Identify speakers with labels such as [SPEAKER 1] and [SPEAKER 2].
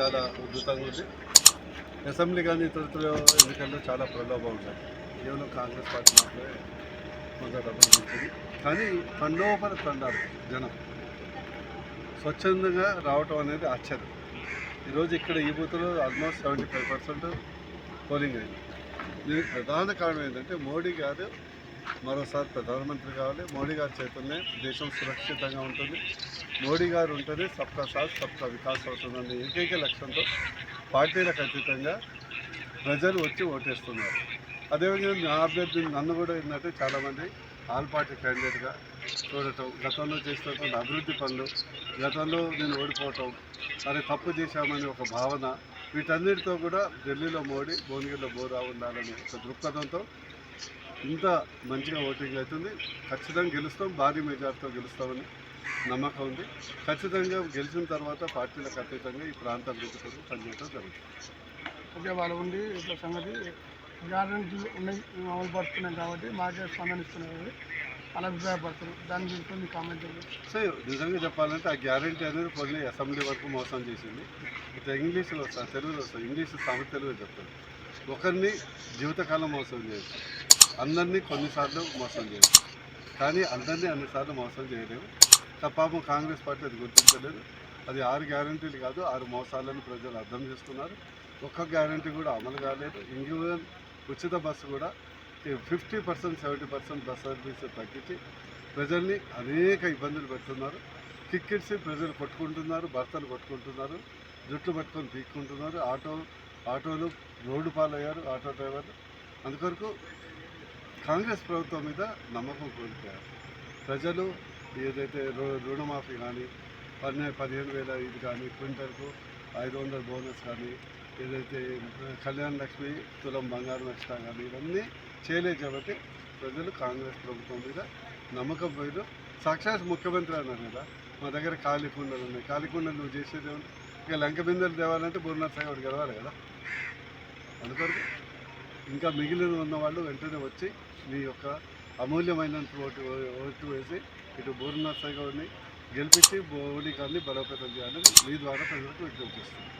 [SPEAKER 1] చాలా ఉధృతంగా ఉంది. అసెంబ్లీ కానీ ఇతర ఎన్నికల్లో చాలా ప్రలోభం ఉంటుంది కేవలం కాంగ్రెస్ పార్టీ మాత్రమే కొంత డబ్బులు ఇచ్చింది. కానీ పండోపర తండారు జనం స్వచ్ఛందంగా రావటం అనేది ఆశ్చర్యం. ఈరోజు ఇక్కడ ఈ బూత్లో almost seventy five percent polling అయింది. దీనికి ప్రధాన కారణం ఏంటంటే మోడీ గారు మరోసారి ప్రధానమంత్రి కావాలి. మోడీ గారి చేతుల్నే దేశం సురక్షితంగా ఉంటుంది. మోడీ గారు ఉంటేనే సబ్కా సాత్ సబ్కా వికాస్ అవుతుందనే ఏకైక లక్ష్యంతో పార్టీలకు అతీతంగా ప్రజలు వచ్చి ఓటేస్తున్నారు. అదేవిధంగా నా అభ్యర్థి నన్ను కూడా ఏంటంటే చాలామంది ఆల్ పార్టీ క్యాండిడేట్గా చూడటం గతంలో చేసినటువంటి అభివృద్ధి పనులు గతంలో నేను ఓడిపోవటం అరే తప్పు చేశామని ఒక భావన వీటన్నిటితో కూడా ఢిల్లీలో మోడీ భువనగిరిలో బోరా ఉండాలని ఒక దృక్పథంతో ఇంత మంచిగా ఓటింగ్ అవుతుంది. ఖచ్చితంగా గెలుస్తాం. భారీ మెజార్టీతో గెలుస్తామని నమ్మకం ఉంది. ఖచ్చితంగా గెలిచిన తర్వాత పార్టీలకు అతీతంగా ఈ ప్రాంత అభివృద్ధి కోసం పనిచేయడం జరుగుతుంది.
[SPEAKER 2] ఓకే వాళ్ళు ఉండి ఇట్లా సంగతి ఉన్నాయి. మేము అమలు పడుతున్నాం కాబట్టి మాకే స్పందనిస్తున్నారు అలా అభిప్రాయపడుతున్నారు. దాని గురించి మీ కామెంట్
[SPEAKER 1] సో నిజంగా చెప్పాలంటే ఆ గ్యారంటీ అనేది కొన్ని అసెంబ్లీ వరకు మోసం చేసింది. ఇంగ్లీష్లో వస్తా తెలుగులో వస్తా ఇంగ్లీష్ సామెత తెలుగు చెప్తాను ఒకరిని జీవితకాలం మోసం చేయొచ్చు. అందరినీ కొన్నిసార్లు మోసం చేయొచ్చు. కానీ అందరినీ అన్నిసార్లు మోసం చేయలేము. కా- పాపం కాంగ్రెస్ పార్టీ అది గుర్తించలేదు. అది ఆరు గ్యారంటీలు కాదు ఆరు మోసాలను ప్రజలు అర్థం చేసుకున్నారు. ఒక్క గ్యారంటీ కూడా అమలు కాలేదు. ఇంక్లూజన్ ఉచిత బస్సు కూడా fifty percent seventy percent bus service తగ్గించి ప్రజల్ని అనేక ఇబ్బందులు పెడుతున్నారు. టిక్కెట్స్ ప్రజలు కొట్టుకుంటున్నారు భర్తలు కొట్టుకుంటున్నారు జుట్లు పట్టుకొని పీక్కుంటున్నారు ఆటో ఆటోలు రోడ్డు పాలయ్యారు ఆటో డ్రైవర్లు. అందుకొరకు కాంగ్రెస్ ప్రభుత్వం మీద నమ్మకం కోల్పోయారు. ప్రజలు ఏదైతే రుణమాఫీ కానీ పన్నె పదిహేను వేల ఇది కానీ క్వింటల్కు ఐదు వందల బోనస్ కానీ ఏదైతే కళ్యాణ లక్ష్మి తులం బంగారం నష్టం కానీ ఇవన్నీ చేయలేదు కాబట్టి ప్రజలు కాంగ్రెస్ ప్రభుత్వం మీద నమ్మకం పోయారు సాక్షాత్ ముఖ్యమంత్రి అన్నారు కదా మా దగ్గర ఖాళీ కుండలు ఉన్నాయి. ఖాళీ కుండలు నువ్వు చేసేది ఇక లంక బిందెలు తేవాలంటే బుర్నర్ సాగర్ గెలవాలి కదా. అందుకొరకు ఇంకా మిగిలిన ఉన్న వాళ్ళు వెంటనే వచ్చి మీ యొక్క అమూల్యమైన ఓటు ఓటు వేసి ఇటు బూర్నర్ సాగర్ని గెలిపించి బోడీ గారిని బలోపేతం చేయాలని మీ ద్వారా ప్రజలకు విజ్ఞప్తి చేస్తున్నాను